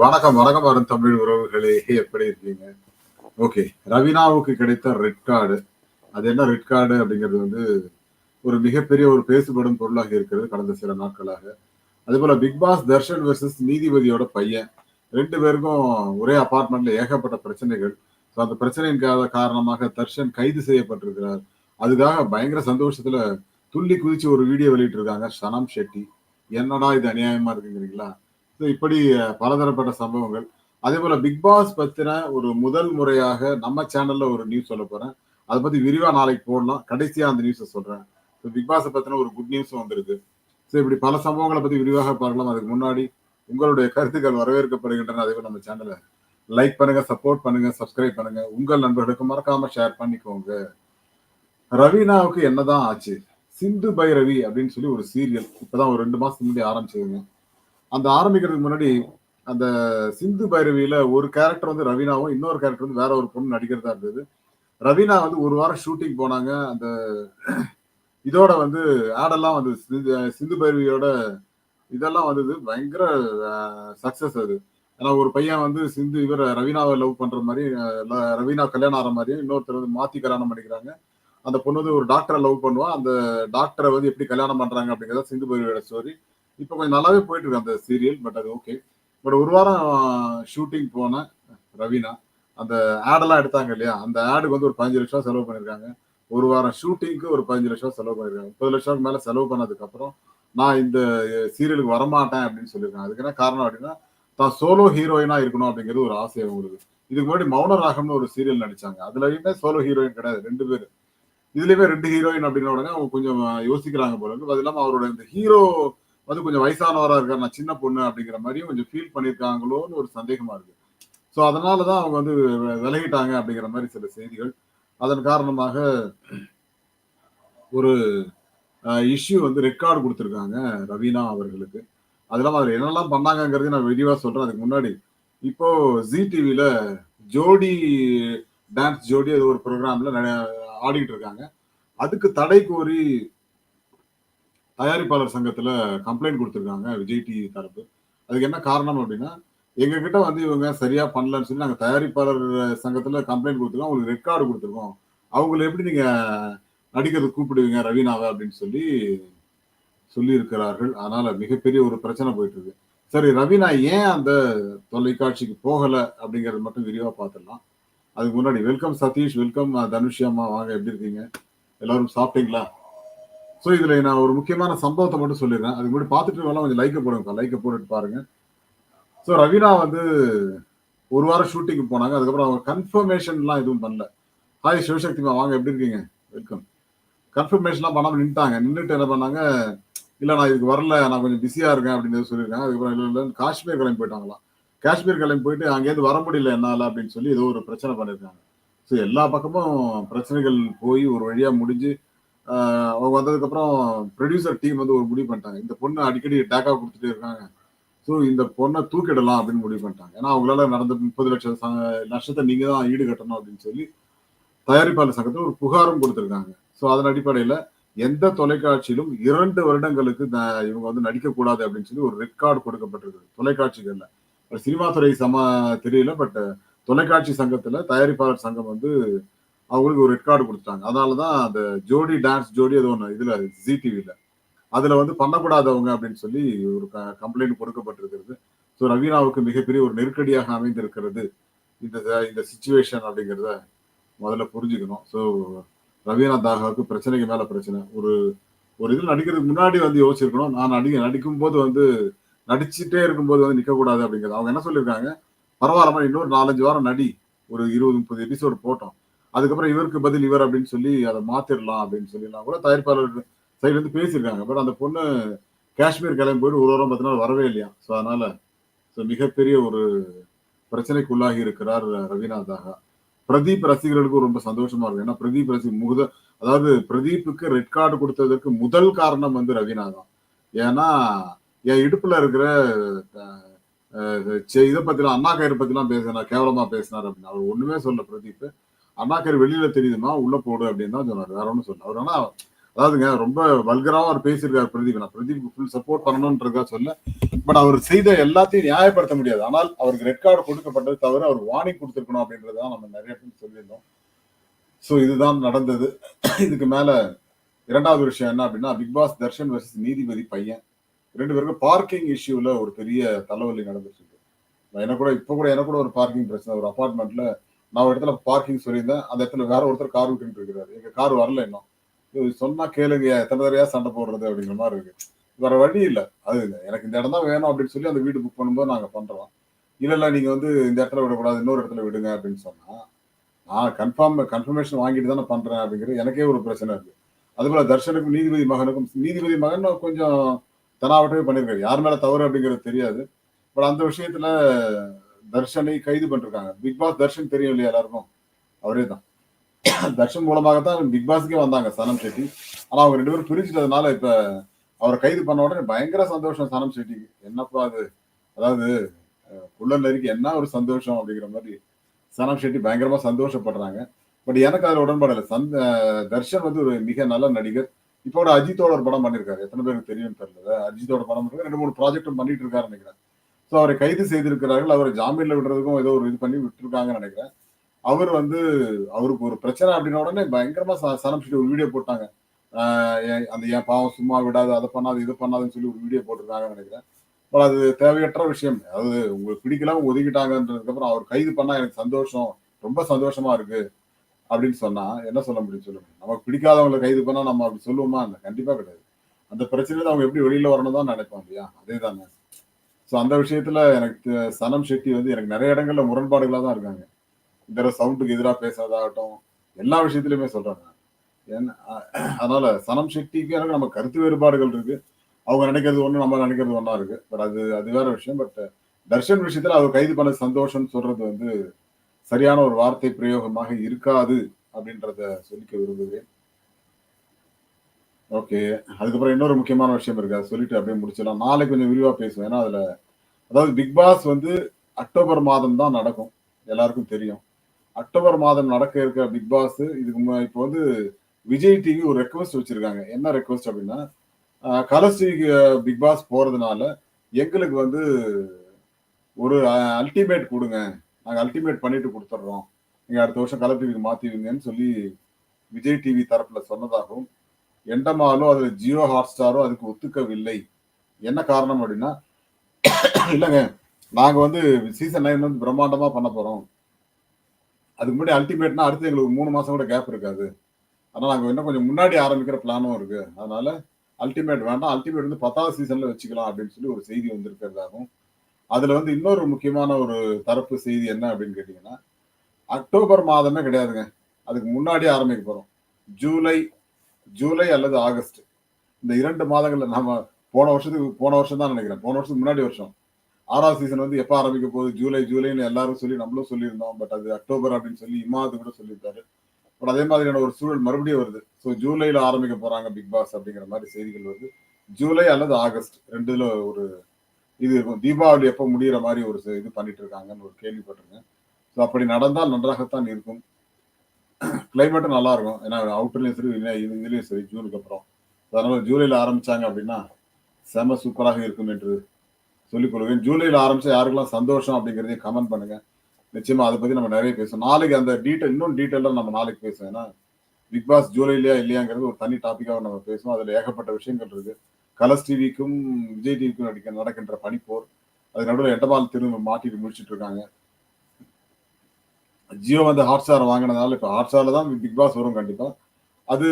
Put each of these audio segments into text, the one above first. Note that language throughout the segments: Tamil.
வணக்கம் வணக்கம் வரும் தமிழ் உறவுகளே. எப்படி இருக்கீங்க? ஓகே ரவினாவுக்கு கிடைத்த ரெட் கார்டு அது என்ன ரெட் கார்டு அப்படிங்கிறது வந்து ஒரு மிகப்பெரிய ஒரு பேசுபடும் பொருளாக இருக்கிறது கடந்த சில நாட்களாக. அதே போல பிக் பாஸ் தர்ஷன் வெர்சஸ் நீதிபதியோட பையன். ரெண்டு பேருக்கும் ஒரே அபார்ட்மெண்ட்ல ஏகப்பட்ட பிரச்சனைகள். ஸோ அந்த பிரச்சனையின் காரணமாக தர்ஷன் கைது செய்யப்பட்டிருக்கிறார். அதுக்காக பயங்கர சந்தோஷத்துல துள்ளி குதிச்சு ஒரு வீடியோ வெளியிட்டு இருக்காங்க சனம் ஷெட்டி. என்னடா இது அநியாயமா இருக்குங்கிறீங்களா? இப்படி பலதரப்பட்ட சம்பவங்கள். அதே போல பிக் பாஸ் பத்தின ஒரு முதல் முறையாக நம்ம சேனல்ல ஒரு நியூஸ் சொல்ல போறேன். அதை பத்தி விரிவா நாளைக்கு போடலாம். கடைசியா அந்த நியூஸை சொல்றேன். பிக் பாஸை பத்தின ஒரு குட் நியூஸும் வந்திருக்கு. ஸோ இப்படி பல சம்பவங்களை பத்தி விரிவாக பார்க்கலாம். அதுக்கு முன்னாடி உங்களுடைய கருத்துக்கள் வரவேற்கப்படுகின்றன. அதே போல நம்ம சேனலை லைக் பண்ணுங்க சப்போர்ட் பண்ணுங்க சப்ஸ்கிரைப் பண்ணுங்க. உங்கள் நண்பர்களுக்கு மறக்காம ஷேர் பண்ணிக்கோங்க. ரவீனாவுக்கு என்னதான் ஆச்சு? சிந்து பை ரவி அப்படின்னு சொல்லி ஒரு சீரியல் இப்பதான் ஒரு ரெண்டு மாசத்துக்கு முன்னாடி ஆரம்பிச்சதுங்க. அந்த ஆரம்பிக்கிறதுக்கு முன்னாடி அந்த சிந்து பைரவியில ஒரு கேரக்டர் வந்து ரவீனாவும் இன்னொரு கேரக்டர் வந்து வேற ஒரு பொண்ணு நடிக்கிறதா இருந்தது. ரவீனா வந்து ஒரு வாரம் ஷூட்டிங் போனாங்க. அந்த இதோட வந்து ஆடெல்லாம் வந்து சிந்து- சிந்து பைரவியோட இதெல்லாம் வந்தது. பயங்கர சக்சஸ் அது. ஏன்னா ஒரு பையன் வந்து சிந்து இவர் ரவீனாவை லவ் பண்ற மாதிரி ரவீனா கல்யாணம் ஆகிற மாதிரியும் இன்னொருத்தர் வந்து மாத்தி கல்யாணம் பண்ணிக்கிறாங்க. அந்த பொண்ணு வந்து ஒரு டாக்டரை லவ் பண்ணுவான் அந்த டாக்டரை வந்து எப்படி கல்யாணம் பண்றாங்க அப்படிங்கிறத சிந்து பைரவியோட ஸ்டோரி இப்போ கொஞ்சம் நல்லாவே போயிட்டு இருக்கு அந்த சீரியல் பட் அது ஓகே பட் ஒரு வாரம் ஷூட்டிங் போன ரவீனா அந்த ஆடெல்லாம் எடுத்தாங்க இல்லையா? அந்த ஆடுக்கு வந்து ஒரு பதினஞ்சு லட்சம் செலவு பண்ணியிருக்காங்க ஒரு வாரம் ஷூட்டிங்க்கு ஒரு பதினஞ்சு லட்சம் செலவு பண்ணிருக்காங்க. முப்பது லட்சம் மேலே செலவு பண்ணதுக்கப்புறம் நான் இந்த சீரியலுக்கு வரமாட்டேன் அப்படின்னு சொல்லியிருக்காங்க. அதுக்கு என்ன காரணம் அப்படின்னா தான் சோலோ ஹீரோயினா இருக்கணும் அப்படிங்கிறது ஒரு ஆசை அவங்களுக்கு. இதுக்கு முன்னாடி மௌன ராகம்னு ஒரு சீரியல் நடிச்சாங்க. அதுலயுமே சோலோ ஹீரோயின் கிடையாது ரெண்டு பேர். இதுலயுமே ரெண்டு ஹீரோயின் அப்படிங்கிற உடனே அவங்க கொஞ்சம் யோசிக்கிறாங்க போல இருக்கு. அது இல்லாம அவரோட இந்த ஹீரோ வந்து கொஞ்சம் வயசானவராக இருக்கார். நான் சின்ன பொண்ணு அப்படிங்கிற மாதிரியும் கொஞ்சம் ஃபீல் பண்ணியிருக்காங்களோன்னு ஒரு சந்தேகமா இருக்கு. ஸோ அதனாலதான் அவங்க வந்து விலகிட்டாங்க அப்படிங்கிற மாதிரி சில செய்திகள். அதன் காரணமாக ஒரு இஷ்யூ வந்து ரெக்கார்டு கொடுத்துருக்காங்க ரவீனா அவர்களுக்கு. அது இல்லாம என்னெல்லாம் பண்ணாங்கங்கிறது நான் விரிவாக சொல்கிறேன் அதுக்கு முன்னாடி இப்போ ஜி டிவியில் ஜோடி டான்ஸ் ஜோடி அது ஒரு ப்ரோக்ராமில் ஆடிக்கிட்டு இருக்காங்க. அதுக்கு தடை கோரி தயாரிப்பாளர் சங்கத்துல கம்ப்ளைண்ட் கொடுத்துருக்காங்க விஜய் டிவி தரப்பு. அதுக்கு என்ன காரணம் அப்படின்னா எங்ககிட்ட வந்து இவங்க சரியா பண்ணலன்னு சொல்லி நாங்கள் தயாரிப்பாளர் சங்கத்துல கம்ப்ளைண்ட் கொடுத்துருக்கோம். அவங்களுக்கு ரெக்கார்டு கொடுத்துருக்கோம். அவங்கள எப்படி நீங்க நடிக்கிறதுக்கு கூப்பிடுவீங்க ரவீனாவை அப்படின்னு சொல்லி சொல்லி இருக்கிறார்கள் அதனால மிகப்பெரிய ஒரு பிரச்சனை போயிட்டு இருக்கு சரி ரவீனா ஏன் அந்த தொலைக்காட்சிக்கு போகலை அப்படிங்கறது மட்டும் விரிவாக பார்த்துடலாம். அதுக்கு முன்னாடி வெல்கம் சதீஷ் வெல்கம் தனுஷி வாங்க எப்படி இருக்கீங்க? எல்லாரும் சாப்பிட்டீங்களா? ஸோ இதில் நான் ஒரு முக்கியமான சம்பவத்தை மட்டும் சொல்லிடுறேன். அதுக்கு முன்னாடி பார்த்துட்டு வேணா கொஞ்சம் லைக்கை போடுங்க லைக்கை போட்டுட்டு பாருங்க. ஸோ ரவீனா வந்து ஒரு வாரம் ஷூட்டிங்க்கு போனாங்க. அதுக்கப்புறம் அவங்க கன்ஃபர்மேஷன்லாம் எதுவும் பண்ணல. ஹாய் சிவசக்திமா வாங்க எப்படி இருக்கீங்க? வெல்கம் கன்ஃபர்மேஷன்லாம் பண்ணாமல் நின்ட்டாங்க நின்றுட்டு என்ன பண்ணாங்க? இல்லை நான் இதுக்கு வரல. நான் கொஞ்சம் பிஸியாக இருக்கேன் அப்படின்னு சொல்லியிருக்காங்க. அதுக்கப்புறம் இல்லை இல்லை காஷ்மீர் கிளம்பி போயிட்டாங்களாம். காஷ்மீர் கிளம்பி போயிட்டு அங்கேருந்து வர முடியல என்னால அப்படின்னு சொல்லி ஏதோ ஒரு பிரச்சனை பண்ணியிருக்காங்க. ஸோ எல்லா பக்கமும் பிரச்சனைகள் போய் ஒரு வழியாக முடிஞ்சு அவங்க வந்ததுக்கப்புறம் ப்ரொடியூசர் டீம் வந்து ஒரு முடிவு பண்ணிட்டாங்க. இந்த பொண்ணு அடிக்கடி டேக்கா கொடுத்துட்டே இருக்காங்க. ஸோ இந்த பொண்ணை தூக்கிடலாம் அப்படின்னு முடிவு பண்ணிட்டாங்க. ஏன்னா அவங்களால நடந்த முப்பது லட்சம் லட்சத்தை நஷ்டத்தை தான் ஈடு கட்டணும் அப்படின்னு சொல்லி தயாரிப்பாளர் சங்கத்தில் ஒரு புகாரும் கொடுத்துருக்காங்க. ஸோ அதன் அடிப்படையில் எந்த தொலைக்காட்சியிலும் இரண்டு வருடங்களுக்கு இவங்க வந்து நடிக்கக்கூடாது அப்படின்னு சொல்லி ஒரு ரெக்கார்டு கொடுக்கப்பட்டிருக்கு தொலைக்காட்சிகளில். சினிமா துறை சம தெரியல பட் தொலைக்காட்சி சங்கத்தில் தயாரிப்பாளர் சங்கம் வந்து அவங்களுக்கு ஒரு ரெக்கார்டு கொடுத்துட்டாங்க அதனாலதான் அந்த ஜோடி டான்ஸ் ஜோடி அது ஒன்று இதில் ஜி டிவியில் அதில் வந்து பண்ணக்கூடாதவங்க அப்படின்னு சொல்லி ஒரு க கம்ப்ளைண்ட் கொடுக்கப்பட்டிருக்கிறது. ஸோ ரவீனாவுக்கு மிகப்பெரிய ஒரு நெருக்கடியாக அமைந்திருக்கிறது இந்த இந்த சுச்சுவேஷன் அப்படிங்கிறத முதல்ல புரிஞ்சுக்கணும். ஸோ ரவீனா தாகாவுக்கு பிரச்சனைக்கு மேலே பிரச்சனை. ஒரு ஒரு இதில் நடிக்கிறதுக்கு முன்னாடி வந்து யோசிச்சிருக்கணும். நான் நடிக்க நடிக்கும் போது வந்து நடிச்சுட்டே இருக்கும்போது வந்து நிற்கக்கூடாது அப்படிங்கிறது. அவங்க என்ன சொல்லியிருக்காங்க? பரவாயில்லமா இன்னொரு நாலஞ்சு வாரம் நடி. ஒரு இருபது முப்பது எபிசோடு போட்டோம். அதுக்கப்புறம் இவருக்கு பதில் இவர் அப்படின்னு சொல்லி அதை மாத்திரலாம் அப்படின்னு சொல்லிலாம் கூட தயாரிப்பாளர் சைடுல இருந்து பேசியிருக்காங்க. பட் அந்த பொண்ணு காஷ்மீர் கிளம்பி போயிட்டு ஒரு வாரம் பத்து நாள் வரவே இல்லையா? ஸோ அதனால ஸோ மிகப்பெரிய ஒரு பிரச்சனைக்குள்ளாகி இருக்கிறார் ரவிநாத் தாகா பிரதீப் ரசிகர்களுக்கும் ரொம்ப சந்தோஷமா இருக்கும். ஏன்னா பிரதீப் ரசிகர் முத அதாவது பிரதீப்புக்கு ரெட் கார்டு கொடுத்ததற்கு முதல் காரணம் வந்து ரவீனா தான். ஏன்னா என் இடுப்புல இருக்கிற இதை பத்திலாம் அண்ணா கயிறு பத்திலாம் பேசினார் கேவலமா பேசினார் அப்படின்னு. அவர் ஒண்ணுமே சொல்ல பிரதீப் அண்ணா வெளியில தெரியுதுன்னா உள்ள போடு அப்படின்னு தான் சொன்னார். வேற ஒன்றும் சொன்னார் அவர் ஆனா அதாவதுங்க ரொம்ப வல்கராவும் அவர் பேசியிருக்காரு பிரதீப். நான் பிரதீப் ஃபுல் சப்போர்ட் பண்ணணும்ன்றதா சொல்ல பட் அவர் செய்த எல்லாத்தையும் நியாயப்படுத்த முடியாது. ஆனால் அவருக்கு ரெட் கார்டு கொடுக்கப்பட்டது தவிர அவர் வார்னிங் கொடுத்துருக்கணும் அப்படின்றது தான் நம்ம நிறைய பேர் சொல்லியிருந்தோம். ஸோ இதுதான் நடந்தது. இதுக்கு மேல இரண்டாவது விஷயம் என்ன அப்படின்னா பிக் பாஸ் தர்ஷன் வர்சஸ் நீதிபதி பையன். ரெண்டு பேருக்கும் பார்க்கிங் இஷ்யூல ஒரு பெரிய தலைவலி நடந்துட்டு இருக்கு. எனக்கு கூட இப்போ கூட எனக்கு கூட ஒரு பார்க்கிங் பிரச்சனை. ஒரு அப்பார்ட்மெண்ட்டில் நான் ஒரு இடத்துல பார்க்கிங் சொல்லியிருந்தேன். அந்த இடத்துல வேற ஒருத்தர் கார் விட்டுட்டு இருக்கிறாரு. எங்க கார் வரல இன்னும். இது சொன்னா கேளுங்க எத்தனை தடவையா சண்டை போடுறது அப்படிங்கிற மாதிரி இருக்கு. வேற வழி இல்லை. அது இல்லை. எனக்கு இந்த இடம் தான் வேணும் அப்படின்னு சொல்லி அந்த வீடு புக் பண்ணும்போது நாங்க பண்றோம். இல்ல இல்ல நீங்க வந்து இந்த இடத்துல விடக்கூடாது இன்னொரு இடத்துல விடுங்க அப்படின்னு சொன்னா நான் கன்ஃபார்ம் கன்ஃபர்மேஷன் வாங்கிட்டு தானே பண்றேன் அப்படிங்கிறது எனக்கே ஒரு பிரச்சனை இருக்கு. அதுபோல தர்ஷனுக்கும் நீதிபதி மகனுக்கும் நீதிபதி மகன் கொஞ்சம் தனாவட்டமே பண்ணிருக்காரு யார் மேல தவறு அப்படிங்கிறது தெரியாது. பட் அந்த விஷயத்துல தர்ஷனை கைது பண்ணிருக்காங்க. பிக் பாஸ் தர்ஷன் தெரியும் இல்லையா எல்லாருக்கும்? அவரே தான் தர்ஷன் மூலமாக தான் பிக் பாஸ்க்கே வந்தாங்க சனம் செட்டி ஆனா அவங்க ரெண்டு பேரும் பிரிச்சுட்டதுனால இப்ப அவரை கைது பண்ண உடனே பயங்கர சந்தோஷம் சனம் செட்டிக்கு என்னப்பா அது அதாவது குள்ளன் நரிக்கு என்ன ஒரு சந்தோஷம் அப்படிங்கிற மாதிரி சனம் செட்டி பயங்கரமா சந்தோஷப்படுறாங்க. பட் எனக்கு அதுல உடன்பாடு இல்லை சந்த தர்ஷன் வந்து ஒரு மிக நல்ல நடிகர். இப்போ கூட அஜித்தோட ஒரு படம் பண்ணிருக்காரு. எத்தனை பேருக்கு தெரியும் தெரியல. அஜித்தோட படம் பண்ணிருக்காரு. ரெண்டு மூணு ப்ராஜெக்டும் பண்ணிட்டு இருக்காரு நினைக்கிறேன். ஸோ அவரை கைது செய்திருக்கிறார்கள். அவரை ஜாமீன்ல விடுறதுக்கும் ஏதோ ஒரு இது பண்ணி விட்டுருக்காங்கன்னு நினைக்கிறேன். அவர் வந்து அவருக்கு ஒரு பிரச்சனை அப்படின்ன உடனே பயங்கரமா சனம் செட்டி ஒரு வீடியோ போட்டாங்க. அந்த என் பாவம் சும்மா விடாது அதை பண்ணாது இது பண்ணாதுன்னு சொல்லி ஒரு வீடியோ போட்டிருக்காங்கன்னு நினைக்கிறேன். பட் அது தேவையற்ற விஷயம். அதாவது உங்களுக்கு பிடிக்கலாம் ஒதுக்கிட்டாங்கன்றதுக்கப்புறம் அவர் கைது பண்ணா எனக்கு சந்தோஷம் ரொம்ப சந்தோஷமா இருக்கு அப்படின்னு சொன்னா என்ன சொல்ல முடியும் சொல்லுங்க. நமக்கு பிடிக்காதவங்களை கைது பண்ணா நம்ம அப்படி சொல்லுவோமா? கண்டிப்பா கிடையாது. அந்த பிரச்சனையில அவங்க எப்படி வெளியில வரணும் தான் நினைப்போம் இல்லையா? அதே தானே ஸோ அந்த விஷயத்துல எனக்கு சனம் ஷெட்டி வந்து எனக்கு நிறைய இடங்கள்ல முரண்பாடுகளாக தான் இருக்காங்க. இந்த சவுண்டுக்கு எதிராக பேசுறதாகட்டும் எல்லா விஷயத்துலையுமே சொல்றாங்க. ஏன்னா அதனால சனம் ஷெட்டிக்கு எனக்கு நம்ம கருத்து வேறுபாடுகள் இருக்கு. அவங்க நினைக்கிறது ஒன்று நம்ம நினைக்கிறது ஒன்றா இருக்கு. பட் அது அது வேற விஷயம். பட் தர்ஷன் விஷயத்துல அவர் கைது பண்ண சந்தோஷம்னு சொல்றது வந்து சரியான ஒரு வார்த்தை பிரயோகமாக இருக்காது அப்படின்றத சொல்லிக்க விரும்புகிறேன். ஓகே அதுக்கப்புறம் இன்னொரு முக்கியமான விஷயம் இருக்கு. அதை சொல்லிட்டு அப்படியே முடிச்சிடலாம். நாளைக்கு கொஞ்சம் விரிவா பேசுவேன். ஏன்னா அதுல அதாவது பிக் பாஸ் வந்து அக்டோபர் மாதம் தான் நடக்கும். எல்லாருக்கும் தெரியும். அக்டோபர் மாதம் நடக்க இருக்கிற பிக் பாஸ் இதுக்கு இப்போ வந்து விஜய் டிவி ஒரு ரெக்வஸ்ட் வச்சிருக்காங்க. என்ன ரெக்வஸ்ட் அப்படின்னா கலர்ஸ் பிக் பாஸ் போறதுனால எங்களுக்கு வந்து ஒரு அல்டிமேட் கொடுங்க. நாங்கள் அல்டிமேட் பண்ணிட்டு கொடுத்துட்றோம். நீங்கள் அடுத்த வருஷம் கலர் டிவிக்கு மாற்றிடுங்கன்னு சொல்லி விஜய் டிவி தரப்பில் சொன்னதாகவும் எண்டமாலோ அதில் ஜியோ ஹாட் ஸ்டாரோ அதுக்கு ஒத்துக்கவில்லை. என்ன காரணம் அப்படின்னா இல்லைங்க நாங்கள் வந்து சீசன் நைன் வந்து பிரம்மாண்டமாக பண்ண போகிறோம் அதுக்கு முன்னாடி அல்டிமேட்னா அடுத்து எங்களுக்கு மூணு மாதம் கூட கேப் இருக்காது. ஆனால் நாங்கள் இன்னும் கொஞ்சம் முன்னாடி ஆரம்பிக்கிற பிளானும் இருக்குது அதனால அல்டிமேட் வேண்டாம் அல்டிமேட் வந்து பத்தாவது சீசனில் வச்சுக்கலாம் அப்படின்னு சொல்லி ஒரு செய்தி வந்திருக்கிறதாகவும் அதில் வந்து இன்னொரு முக்கியமான ஒரு தரப்பு செய்தி என்ன அப்படின்னு கேட்டிங்கன்னா அக்டோபர் மாதமே கிடையாதுங்க. அதுக்கு முன்னாடி ஆரம்பிக்க போகிறோம் ஜூலை ஜூலை அல்லது ஆகஸ்ட். இந்த இரண்டு மாதங்கள்ல நம்ம போன வருஷத்துக்கு போன வருஷம் தான் நினைக்கிறேன். போன வருஷத்துக்கு முன்னாடி வருஷம். ஆறாவது சீசன் வந்து எப்போ ஆரம்பிக்க போகுது? ஜூலை ஜூலைன்னு எல்லாரும் சொல்லி நம்மளும் சொல்லியிருந்தோம். பட் அது அக்டோபர் அப்படின்னு சொல்லி இமாது கூட சொல்லியிருந்தாரு பட் அதே மாதிரியான ஒரு சூழல் மறுபடியும் வருது. ஸோ ஜூலையில் ஆரம்பிக்க போறாங்க பிக் பாஸ் அப்படிங்கிற மாதிரி செய்திகள் வருது. ஜூலை அல்லது ஆகஸ்ட் ரெண்டுல ஒரு இது இருக்கும். தீபாவளி எப்போ முடிகிற மாதிரி ஒரு இது பண்ணிட்டு இருக்காங்கன்னு ஒரு கேள்விப்பட்டிருக்கேன். ஸோ அப்படி நடந்தால் நன்றாகத்தான் இருக்கும். கிளைமேட்டும் நல்லா இருக்கும் ஏன்னா அவுட்டர்லையும் சரி இதுலேயும் சரி ஜூனுக்கு அப்புறம். அதனால ஜூலையில் ஆரம்பிச்சாங்க அப்படின்னா செம சூப்பராக இருக்கும் என்று சொல்லிக் கொள்வேன் ஜூலையில் ஆரம்பிச்சா யாருக்கெல்லாம் சந்தோஷம் அப்படிங்கிறதையும் கமெண்ட் பண்ணுங்க. நிச்சயமா அதை பத்தி நம்ம நிறைய பேசுவோம். நாளைக்கு அந்த டீட்டெயில் இன்னும் டீட்டெயிலாக நம்ம நாளைக்கு பேசுவோம். ஏன்னா பிக் பாஸ் ஜூலைலயா இல்லையாங்கிறது ஒரு தனி டாப்பிக்காக நம்ம பேசுவோம். அதில் ஏகப்பட்ட விஷயங்கள் இருக்கு. கலர்ஸ் டிவிக்கும் விஜய் டிவிக்கும் நடிக்க நடக்கின்ற பனிப்போர் அது நடுவில் எட்டபால் திரும்ப மாட்டிட்டு முடிச்சிட்டு இருக்காங்க. ஜியோ வந்து ஹாட் ஸ்டார் வாங்கினதால இப்போ ஹாட் ஸ்டாரில் தான் பிக் பாஸ் வரும் கண்டிப்பாக அது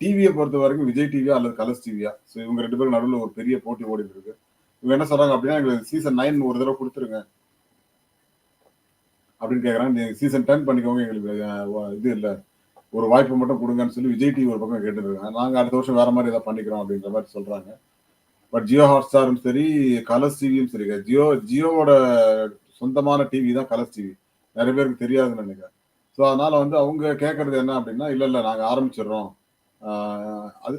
டிவியை பொறுத்த வரைக்கும் விஜய் டிவியா அல்லது கலர்ஸ் டிவியா ஸோ இவங்க ரெண்டு பேரும் நடுவில் ஒரு பெரிய போட்டி ஓடிட்டு இருக்கு இவங்க என்ன சொல்றாங்க அப்படின்னா எங்களுக்கு சீசன் நைன் ஒரு தடவை கொடுத்துருங்க. அப்படின்னு கேட்குறாங்க சீசன் டென் பண்ணிக்கோங்க எங்களுக்கு இது இல்லை. ஒரு வாய்ப்பு மட்டும் கொடுங்கன்னு சொல்லி விஜய் டிவி ஒரு பக்கம் கேட்டுருக்காங்க. நாங்கள் அடுத்த வருஷம் வேற மாதிரி ஏதாவது பண்ணிக்கிறோம் அப்படின்ற மாதிரி சொல்றாங்க. பட் ஜியோ ஹாட் ஸ்டாரும் சரி கலர்ஸ் டிவியும் சரி. ஜியோ ஜியோவோட சொந்தமான டிவி தான் கலர்ஸ் டிவி நிறைய பேருக்கு தெரியாதுன்னு நினைக்கிறேன். ஸோ அதனால வந்து அவங்க கேட்கறது என்ன அப்படின்னா இல்லை இல்லை நாங்கள் ஆரம்பிச்சிடுறோம். அது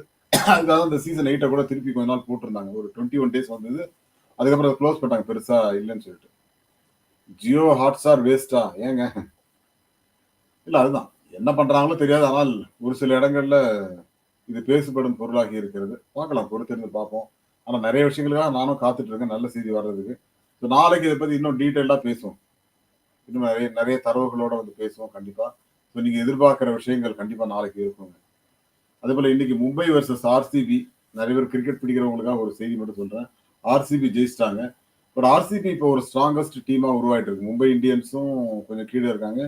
அதுக்காக இந்த சீசன் எயிட்டை கூட திருப்பி கொஞ்ச நாள் போட்டிருந்தாங்க. ஒரு டுவெண்ட்டி ஒன் டேஸ் வந்தது. அதுக்கப்புறம் க்ளோஸ் பண்ணிட்டாங்க பெருசா இல்லைன்னு சொல்லிட்டு. ஜியோ ஹாட்ஸ்டார் வேஸ்டா ஏங்க? இல்லை அதுதான். என்ன பண்றாங்களோ தெரியாது. ஆனால் ஒரு சில இடங்கள்ல இது பேசுபடும் பொருளாகி இருக்கிறது. பார்க்கலாம் பொறுத்திருந்து பார்ப்போம். ஆனால் நிறைய விஷயங்களுக்காக நானும் காத்துட்டு இருக்கேன். நல்ல செய்தி வர்றதுக்கு. ஸோ நாளைக்கு இதை பத்தி இன்னும் டீட்டெயிலாக பேசுவோம். இன்னும் நிறைய நிறைய தரவுகளோட வந்து பேசுவோம் கண்டிப்பா. ஸோ நீங்க எதிர்பார்க்குற விஷயங்கள் கண்டிப்பா நாளைக்கு இருக்குங்க. அதே போல இன்னைக்கு மும்பை வர்சஸ் ஆர்சிபி நிறைய பேர் கிரிக்கெட் பிடிக்கிறவங்களுக்காக ஒரு செய்தி மட்டும் சொல்றேன். ஆர்சிபி ஜெயிச்சிட்டாங்க. பட் ஆர்சிபி இப்போ ஒரு ஸ்ட்ராங்கஸ்ட் டீமா உருவாயிட்டு இருக்கு. மும்பை இந்தியன்ஸும் கொஞ்சம் கீழே இருக்காங்க.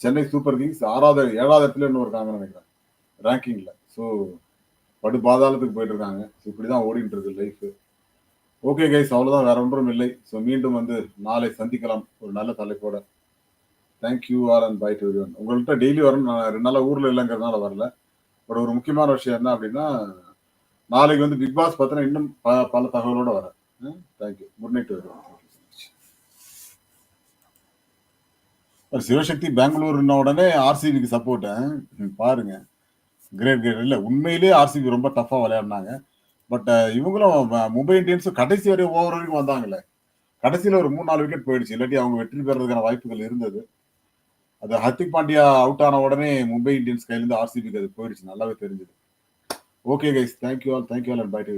சென்னை சூப்பர் கிங்ஸ் ஆறாவது ஏழாவது இடத்துல இன்னும் இருக்காங்கன்னு நினைக்கிறேன். ரேங்கிங்ல ஸோ படு பாதாளத்துக்கு போயிட்டு இருக்காங்க. ஸோ இப்படிதான் ஓடிட்டு இருக்கு லைஃப் ஓகே கைஸ் அவ்வளவுதான். வேற ஒன்றும் இல்லை. ஸோ மீண்டும் வந்து நாளை சந்திக்கலாம். ஒரு நல்ல தலைப்போட. Thank you are and bye to உங்கள்கிட்ட டெய்லி வரணும். நான் ரெண்டு நாள் ஊரில் இல்லைங்கிறதுனால வரல. பட் ஒரு முக்கியமான விஷயம் என்ன அப்படின்னா நாளைக்கு வந்து பிக் பாஸ் பார்த்தீங்கன்னா இன்னும் ப- பல தகவலோடு வரேன். Thank you good night Sivasakthi பெங்களூர்ன உடனே ஆர்சிபிக்கு சப்போர்ட்டு பாருங்க. கிரேட் கிரேட் இல்லை உண்மையிலேயே ஆர்சிபி ரொம்ப டஃப்பாக விளையாடினாங்க. பட் இவங்களும் ம- மும்பை இந்தியன்ஸும் கடைசி வரை ஓவர் வரைக்கும் வந்தாங்களே. கடைசியில் ஒரு மூணு நாலு விக்கெட் போயிடுச்சு. இல்லாட்டி அவங்க வெற்றி பெறதுக்கான வாய்ப்புகள் இருந்தது. அது ஹர்திக் பாண்டியா அவுட் ஆன உடனே மும்பை இந்தியன்ஸ் கையில இருந்து ஆர்சிபிக்கு அது போயிடுச்சு. நல்லாவே தெரிஞ்சது. Okay guys thank you all thank you all and bye to